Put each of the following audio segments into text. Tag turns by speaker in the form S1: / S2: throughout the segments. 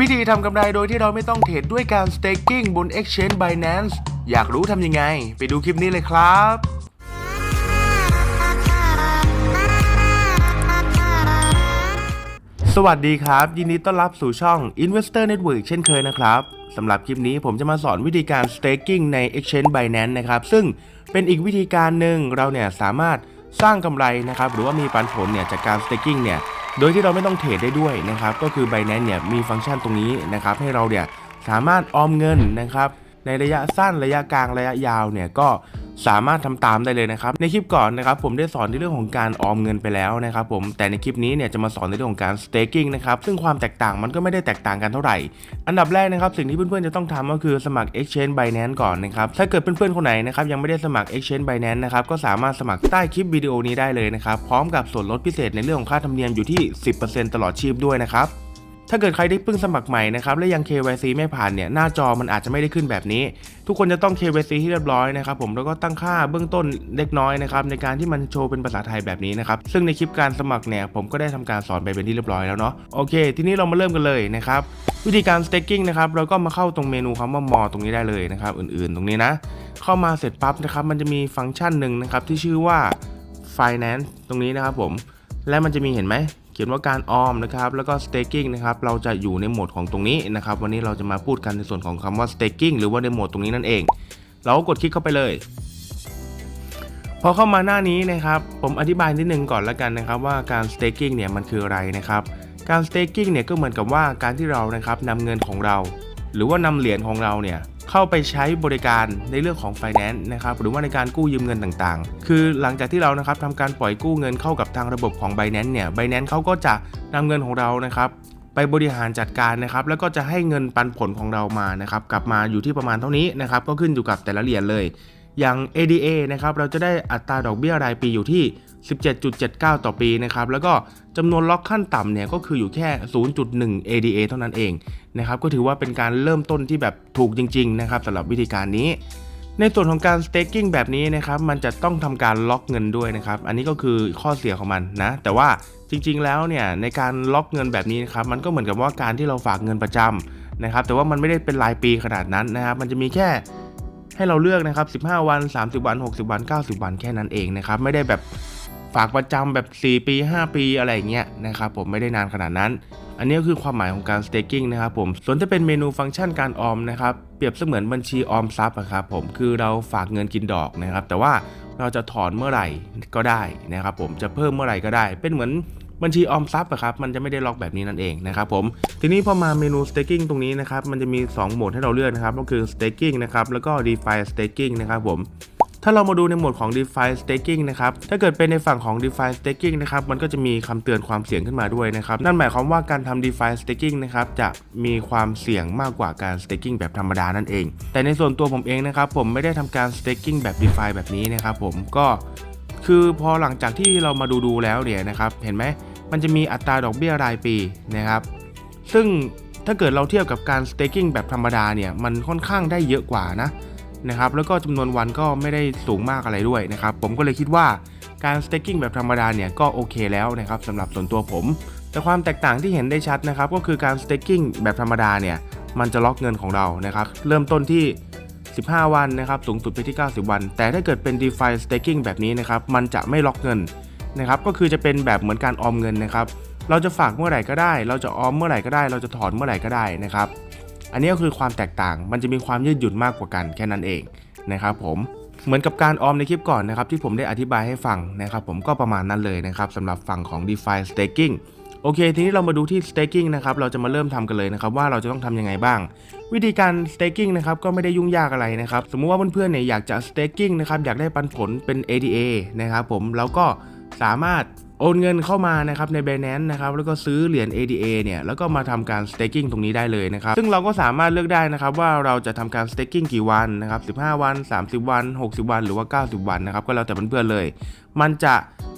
S1: วิธีทำกำไรโดยที่เราไม่ต้องเทรดด้วยการ staking บน Exchange Binance อยากรู้ทำยังไง ไปดูคลิปนี้เลยครับสวัสดีครับ ยินดีต้อนรับสู่ช่อง Investor Network เช่นเคยนะครับสำหรับคลิปนี้ผมจะมาสอนวิธีการ staking ใน Exchange Binance นะครับ ซึ่งเป็นอีกวิธีการหนึ่งเราเนี่ยสามารถสร้างกำไรนะครับ หรือว่ามีปันผลเนี่ยจากการ staking เนี่ย โดยที่เราไม่ต้องเทรดได้ด้วยนะครับ ก็คือ Binance เนี่ยมีฟังก์ชันตรงนี้นะครับ ให้เราเนี่ยสามารถออมเงินนะครับ ในระยะสั้นระยะกลางระยะยาวเนี่ยก็สามารถทำตามได้เลยนะครับ ในคลิปก่อนนะครับผมได้สอนในเรื่องของการออมเงินไปแล้วนะครับผมแต่ในคลิปนี้เนี่ยจะมาสอนในเรื่องของการ staking นะครับซึ่งความแตกต่างมันก็ไม่ได้แตกต่างกันเท่าไหร่ อันดับแรกนะครับสิ่งที่เพื่อนๆจะต้องทำก็คือสมัคร Exchange Binance ก่อนนะครับถ้าเกิดเพื่อนๆคนไหนนะครับยังไม่ได้สมัคร Exchange Binance นะครับก็สามารถสมัครใต้คลิปวิดีโอนี้ได้เลยนะครับพร้อมกับส่วนลดพิเศษในเรื่องของค่าธรรมเนียมอยู่ที่ 10%ตลอดชีพด้วยนะครับ ถ้าเกิดใครได้เพิ่งสมัครใหม่นะครับและยัง KYC ไม่ผ่านเนี่ยหน้าจอมันอาจจะไม่ได้ขึ้นแบบนี้ ทุกคนจะต้อง KYC ที่เรียบร้อยนะครับผมแล้วก็ตั้งค่าเบื้องต้นเล็กน้อยนะครับในการที่มันโชว์เป็นภาษาไทยแบบนี้นะครับซึ่งในคลิปการสมัครเนี่ยผมก็ได้ทำการสอนไปเป็นที่เรียบร้อยแล้วเนาะโอเค ทีนี้เรามาเริ่มกันเลยนะครับวิธีการ staking นะครับเราก็มาเข้าตรงเมนูคำว่ามอตรงนี้ได้เลยนะครับอื่นๆ ตรงนี้นะ เข้ามาเสร็จปั๊บนะครับมันจะมีฟังก์ชันหนึ่งนะครับที่ชื่อว่า finance ตรงนี้นะครับผมและมันจะมีเห็นไหม เขียนว่าการออมนะครับแล้วก็ staking นะครับเราจะอยู่ในโหมดของตรงนี้นะครับวันนี้เราจะมาพูดกันในส่วนของคำว่า staking หรือว่าในโหมดตรงนี้นั่นเอง เราก็กดคลิกเข้าไปเลยพอเข้ามาหน้านี้นะครับผมอธิบายนิดนึงก่อนแล้วกันนะครับว่าการ staking เนี่ยมันคืออะไรนะครับการ staking เนี่ยก็เหมือนกับว่าการที่เรานะครับนำเงินของเรา หรือว่านำเหรียญของเราเนี่ย เข้าไปใช้บริการในเรื่องของ finance นะครับหรือว่าในการกู้ยืมเงินต่างๆ คือหลังจากที่เรานะครับทำการปล่อยกู้เงินเข้ากับทางระบบของ Binance เนี่ย Binance เขาก็จะนำเงินของเรานะครับไปบริหารจัดการนะครับแล้วก็จะให้เงินปันผลของเรามานะครับกลับมาอยู่ที่ประมาณเท่านี้นะครับก็ขึ้นอยู่กับแต่ละเหรียญเลยอย่าง ADA นะครับเราจะได้อัตราดอกเบี้ยรายปีอยู่ที่ 17.79 ต่อปีนะครับ แล้วก็จำนวนล็อกขั้นต่ำเนี่ยก็คืออยู่แค่ 0.1 ADA เท่านั้นเองนะครับก็ถือว่าเป็นการเริ่มต้นที่แบบถูกจริง ๆ นะครับสำหรับวิธีการนี้ในส่วนของการ staking แบบนี้นะครับมันจะต้องทำการล็อกเงินด้วยนะครับอันนี้ก็คือข้อเสียของมันนะแต่ว่าจริงๆแล้วเนี่ยในการล็อกเงินแบบนี้นะครับมันก็เหมือนกับว่าการที่เราฝากเงินประจำนะครับแต่ว่ามันไม่ได้เป็นรายปีขนาดนั้นนะครับมันจะมีแค่ให้เราเลือกนะครับ 15 วัน 30 วัน 60 วัน 90 วันแค่นั้นเองนะครับไม่ได้แบบ ฝากประจำแบบ 4 ปี 5 ปีอะไรอย่างเงี้ยนะครับผมไม่ได้นานขนาดนั้น อันนี้ก็คือความหมายของการ staking นะครับผมส่วนจะเป็นเมนูฟังก์ชันการออมนะครับเปรียบเสมือนบัญชีออมทรัพย์อะครับผมคือเราฝากเงินกินดอกนะครับ แต่ว่าเราจะถอนเมื่อไหร่ก็ได้นะครับผมจะเพิ่มเมื่อไหร่ก็ได้ เป็นเหมือนบัญชีออมทรัพย์อะครับมันจะไม่ได้ล็อกแบบนี้นั่นเองนะครับผมทีนี้พอมาเมนู staking ตรงนี้นะครับมันจะมี 2 โหมดให้เราเลือกนะครับก็คือ staking นะครับแล้วก็ DeFi staking นะครับผม ถ้าเรามาดูในหมวดของ DeFi staking นะครับ ถ้าเกิดเป็นในฝั่งของ DeFi staking นะครับ มันก็จะมีคำเตือนความเสี่ยงขึ้นมาด้วยนะครับ นั่นหมายความว่าการทำ DeFi staking นะครับ จะมีความเสี่ยงมากกว่าการ staking แบบธรรมดานั่นเอง แต่ในส่วนตัวผมเองนะครับ ผมไม่ได้ทำการ staking แบบ DeFi แบบนี้นะครับผม ก็คือพอหลังจากที่เรามาดูดูแล้วเนี่ยนะครับ เห็นไหม มันจะมีอัตราดอกเบี้ยรายปีนะครับ ซึ่งถ้าเกิดเราเทียบกับการ staking แบบธรรมดาเนี่ย มันค่อนข้างได้เยอะกว่านะ นะครับแล้วก็จำนวนวันก็ไม่ได้สูงมากอะไรด้วยนะครับผมก็เลยคิดว่าการ staking แบบธรรมดาเนี่ยก็โอเคแล้วนะครับสำหรับส่วนตัวผม แต่ความแตกต่างที่เห็นได้ชัดนะครับก็คือการ staking แบบธรรมดาเนี่ยมันจะล็อกเงินของเรานะครับเริ่มต้นที่ 15 วันนะครับสูงสุดไปที่ 90 วัน แต่ถ้าเกิดเป็น DeFi staking แบบนี้นะครับมันจะไม่ล็อกเงินนะครับก็คือจะเป็นแบบเหมือนการออมเงินนะครับเราจะฝากเมื่อไหร่ก็ได้ เราจะออมเมื่อไหร่ก็ได้ เราจะถอนเมื่อไหร่ก็ได้นะครับ อันนี้ก็คือความแตกต่าง มันจะมีความยืดหยุ่นมากกว่ากันแค่นั้นเองนะครับผมเหมือนกับการออมในคลิปก่อนนะครับที่ผมได้อธิบายให้ฟังนะครับผมก็ประมาณนั้นเลยนะครับสำหรับฝั่งของ DeFi Staking โอเค ทีนี้เรามาดูที่ staking นะครับ เราจะมาเริ่มทำกันเลยนะครับว่าเราจะต้องทำยังไงบ้าง วิธีการ staking นะครับก็ไม่ได้ยุ่งยากอะไรนะครับ สมมุติว่าเพื่อนๆเนี่ยอยากจะ staking นะครับอยากได้ปันผลเป็น ADA นะครับผมแล้วก็สามารถ โอนเงินเข้ามานะครับใน b บ n a n c e นะครับแล้วก็ซื้อเหรียญ ADA เนี่ยแล้วก็มาทำการ staking ตรงนี้ได้เลยนะครับซึ่งเราก็สามารถเลือกได้นะครับว่าเราจะทำการ staking กี่วันนะครับ15 วัน 30 วัน 60 วัน หรือว่า 90 วันนะครับก็แล้วแต่เพื่อนๆเลย มันจะ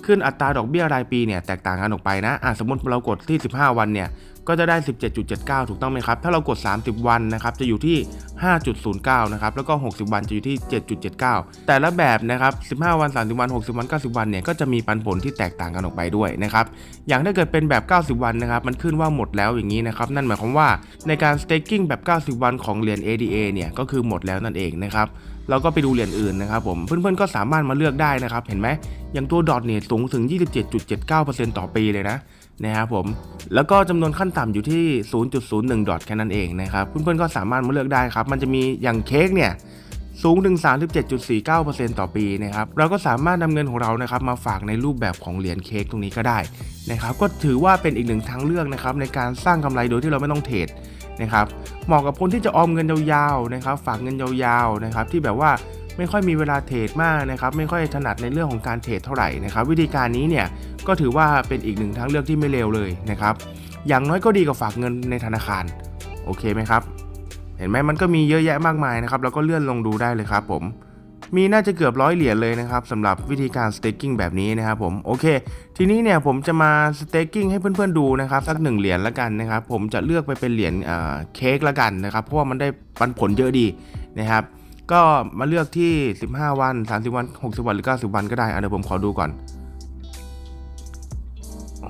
S1: ขึ้นอัตราดอกเบี้ยรายปีเนี่ยแตกต่างกันออกไปนะอะสมมติเรากดที่ 15 วันเนี่ย ก็จะได้ 17.79 ถูกต้องไหมครับ ถ้าเรากด 30 วันนะครับ จะอยู่ที่ 5.09 นะครับ แล้วก็ 60 วันจะอยู่ที่ 7.79 แต่ละแบบนะครับ 15 วัน 30 วัน 60 วัน 90 วันเนี่ย ก็จะมีปันผลที่แตกต่างกันออกไปด้วยนะครับ อย่างถ้าเกิดเป็นแบบ 90 วันนะครับ มันขึ้นว่าหมดแล้วอย่างนี้นะครับ นั่นหมายความว่าในการ staking แบบ 90 วันของเหรียญ ADA เนี่ย ก็คือหมดแล้วนั่นเองนะครับ เราก็ไปดูเหรียญอื่นนะครับผมเพื่อนๆก็สามารถมาเลือกได้นะครับเห็นไหมอย่างตัวดอทเนี่ยสูงถึง 27.79%ต่อปีเลยนะนะครับผมแล้วก็จำนวนขั้นต่ำอยู่ที่ 0.01 ดอทแค่นั้นเองนะครับเพื่อนๆก็สามารถมาเลือกได้ครับ มันจะมีอย่างเค้กเนี่ยสูงถึง 37.49%ต่อปีนะครับ เราก็สามารถนำเงินของเรานะครับมาฝากในรูปแบบของเหรียญเค้กตรงนี้ก็ได้นะครับ ก็ถือว่าเป็นอีกหนึ่งทางเลือกนะครับในการสร้างกำไรโดยที่เราไม่ต้องเทรด นะครับเหมาะกับคนที่จะออมเงินยาวๆนะครับ ฝากเงินยาวๆนะครับ ที่แบบว่าไม่ค่อยมีเวลาเทรดมากนะครับ ไม่ค่อยถนัดในเรื่องของการเทรดเท่าไหร่นะครับ วิธีการนี้เนี่ยก็ถือว่าเป็นอีกหนึ่งทางเลือกที่ไม่เลวเลยนะครับ อย่างน้อยก็ดีกว่าฝากเงินในธนาคาร โอเคไหมครับ เห็นไหมมันก็มีเยอะแยะมากมายนะครับ แล้วก็เลื่อนลงดูได้เลยครับผม มีน่าจะเกือบร้อยเหรียญเลยนะครับสำหรับวิธีการ staking แบบนี้นะครับผมโอเค ทีนี้เนี่ยผมจะมา staking ให้เพื่อนๆดูนะครับสักหนึ่งเหรียญละกันนะครับผมจะเลือกไปเป็นเหรียญเค้กละกันนะครับเพราะว่ามันได้ปันผลเยอะดีนะครับก็มาเลือกที่ 15 วัน 30 วัน 60 วันหรือ 90 วันก็ได้เดี๋ยวผมขอดูก่อน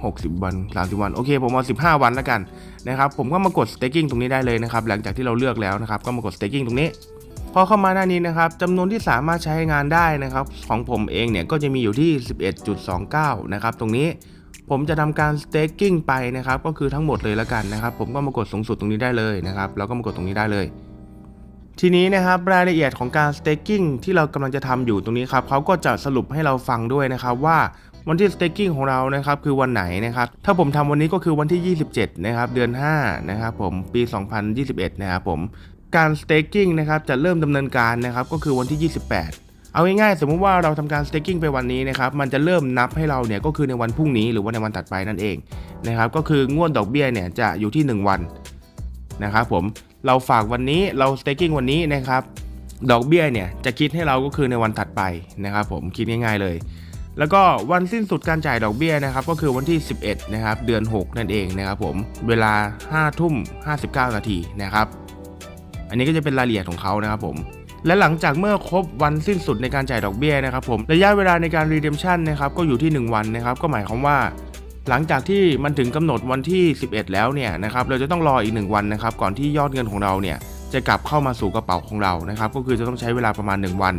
S1: 60 วัน 30 วันโอเคผมเอา 15 วันล้วกันนะครับผมก็มากด staking ตรงนี้ได้เลยนะครับหลังจากที่เราเลือกแล้วนะครับก็มากด staking ตรงนี้ พอเข้ามาหน้านี้นะครับจำนวนที่สามารถใช้งานได้นะครับ ของผมเองเนี่ยก็จะมีอยู่ที่ 11.29 นะครับ ตรงนี้ผมจะทำการ staking ไปนะครับ ก็คือทั้งหมดเลยแล้วกันนะครับ ผมก็มากดสูงสุดตรงนี้ได้เลยนะครับแล้วก็มากดตรงนี้ได้เลย ทีนี้นะครับรายละเอียดของการ staking ที่เรากำลังจะทำอยู่ตรงนี้ครับเขาก็จะสรุปให้เราฟังด้วยนะครับว่าวันที่ staking ของเรานะครับคือวันไหนนะครับ ถ้าผมทำวันนี้ก็คือวันที่ 27 นะครับ เดือน 5 นะครับผมปี 2021 นะครับผม การ staking นะครับจะเริ่มดำเนินการนะครับก็คือวันที่ 28 เอาง่ายๆสมมุติว่าเราทำการ staking ไปวันนี้นะครับมันจะเริ่มนับให้เราเนี่ยก็คือในวันพรุ่งนี้หรือว่าในวันถัดไปนั่นเองนะครับก็คืองวดดอกเบี้ยเนี่ยจะอยู่ที่ 1 วันนะครับผมเราฝากวันนี้เรา staking วันนี้นะครับดอกเบี้ยเนี่ยจะคิดให้เราก็คือในวันถัดไปนะครับผมคิดง่าย ๆเลย แล้วก็วันสิ้นสุดการจ่ายดอกเบี้ยนะครับก็คือวันที่ 11นะครับเดือน 6 นั่นเองนะครับผมเวลา5ทุ่ม59 นาทีนะครับ อันนี้ก็จะเป็นรายละเอียดของเขานะครับผมและหลังจากเมื่อครบวันสิ้นสุดในการจ่ายดอกเบี้ยนะครับผมระยะเวลาในการ redemption นะครับก็อยู่ที่ 1 วันนะครับก็หมายความว่า หลังจากที่มันถึงกำหนดวันที่ 11 แล้วเนี่ยนะครับเราจะต้องรออีก 1 วันนะครับก่อนที่ยอดเงินของเราเนี่ยจะกลับเข้ามาสู่กระเป๋าของเรานะครับก็คือจะต้องใช้เวลาประมาณ 1 วัน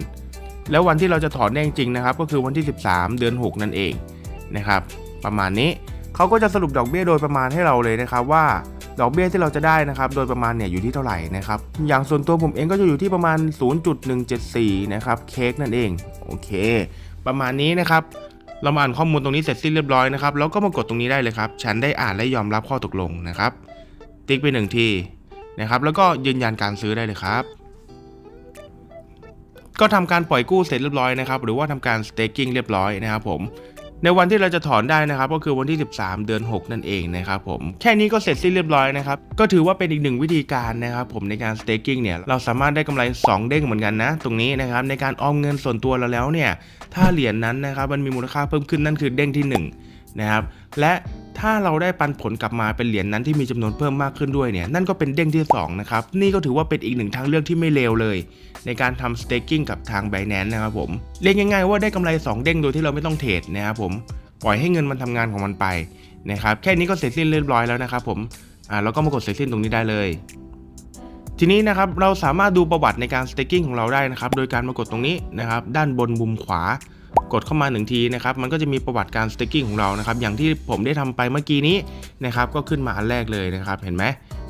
S1: แล้ววันที่เราจะถอนได้จริงนะครับก็คือวันที่ 13 เดือน 6 นั่นเองนะครับประมาณนี้เขาก็จะสรุปดอกเบี้ยโดยประมาณให้เราเลยนะครับว่า ดอกเบี้ยที่เราจะได้นะครับโดยประมาณเนี่ยอยู่ที่เท่าไหร่นะครับอย่างส่วนตัวผมเองก็จะอยู่ที่ประมาณ 0.174 นะครับเค้กนั่นเองโอเค ประมาณนี้นะครับเรามาอ่านข้อมูลตรงนี้เสร็จสิ้นเรียบร้อยนะครับแล้วก็มากดตรงนี้ได้เลยครับ ฉันได้อ่านและยอมรับข้อตกลงนะครับ ติ๊กไปหนึ่งทีนะครับแล้วก็ยืนยันการซื้อได้เลยครับ ก็ทำการปล่อยกู้เสร็จเรียบร้อยนะครับ หรือว่าทำการ staking เรียบร้อยนะครับผม ในวันที่เราจะถอนได้นะครับ ก็คือวันที่ 13 เดือน 6 นั่นเองนะครับผมแค่นี้ก็เสร็จสิ้นเรียบร้อยนะครับ ก็ถือว่าเป็นอีกหนึ่งวิธีการนะครับผมในการสเต็กกิ้งเนี่ยเราสามารถได้กำไร 2 เด้งเหมือนกันนะ ตรงนี้นะครับในการออมเงินส่วนตัวเราแล้วเนี่ยถ้าเหรียญนนั้นนะครับมันมีมูลค่าเพิ่มขึ้นนั่นคือเด้งที่ 1 นะครับ และถ้าเราได้ปันผลกลับมาเป็นเหรียญนั้นที่มีจำนวนเพิ่มมากขึ้นด้วยเนี่ย นั่นก็เป็นเด้งที่ 2 นะครับ นี่ก็ถือว่าเป็นอีกหนึ่งทางเลือกที่ไม่เลวเลย ในการทำ staking กับทาง Binance นะครับผม เรียกง่ายๆว่าได้กำไร 2 เด้งโดยที่เราไม่ต้องเทรดนะครับผม ปล่อยให้เงินมันทำงานของมันไปนะครับ แค่นี้ก็เสร็จสิ้นเรียบร้อยแล้วนะครับผม อ่าเราก็มากดเสร็จสิ้นตรงนี้ได้เลยทีนี้นะครับเราสามารถดูประวัติในการ staking ของเราได้นะครับ โดยการมากดตรงนี้นะครับ ด้านบนมุมขวา กดเข้ามาหนึ่งทีนะครับมันก็จะมีประวัติการ staking ของเรานะครับอย่างที่ผมได้ทำไปเมื่อกี้นี้นะครับก็ขึ้นมาอันแรกเลยนะครับ เห็นไหม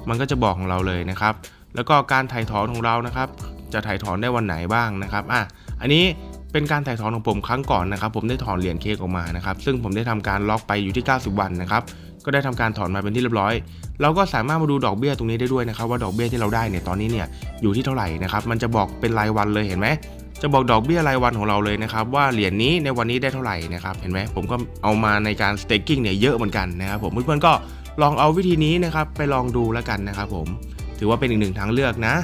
S1: มันก็จะบอกของเราเลยนะครับ แล้วก็การถ่ายถอนของเรานะครับ จะถ่ายถอนได้วันไหนบ้างนะครับอะอันนี้เป็นการถ่ายถอนของผมครั้งก่อนนะครับผมได้ถอนเหรียญเค้กออกมานะครับซึ่งผมได้ทำการล็อกไปอยู่ที่ 90 วันนะครับก็ได้ทำการถอนมาเป็นที่เรียบร้อย เราก็สามารถมาดูดอกเบี้ยตรงนี้ได้ด้วยนะครับ ว่าดอกเบี้ยที่เราได้เนี่ยตอนนี้เนี่ยอยู่ที่เท่าไหร่นะครับมันจะบอกเป็นรายวันเลยเห็นไหม จะบอกดอกเบี้ยรายวันของเราเลยนะครับว่าเหรียญนี้ในวันนี้ได้เท่าไหร่นะครับเห็นไหมผมก็เอามาในการ staking เนี่ยเยอะเหมือนกันนะครับผมเพื่อนๆก็ลองเอาวิธีนี้นะครับไปลองดูแล้วกันนะครับผมถือว่าเป็นอีกหนึ่งทางเลือกนะ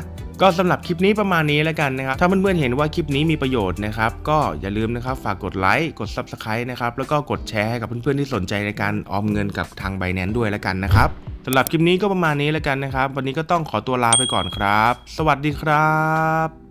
S1: ก็สำหรับคลิปนี้ประมาณนี้แล้วกันนะครับถ้าเพื่อนๆเห็นว่าคลิปนี้มีประโยชน์นะครับก็อย่าลืมนะครับฝากกดไลค์กด Subscribe นะครับแล้วก็กดแชร์ให้กับเพื่อนๆที่สนใจในการออมเงินกับทาง b บ n a n c e ด้วยแล้วกันนะครับสำหรับคลิปนี้ก็ประมาณนี้แล้วกันนะครับ วันนี้ก็ต้องขอตัวลาไปก่อนครับ สวัสดีครับ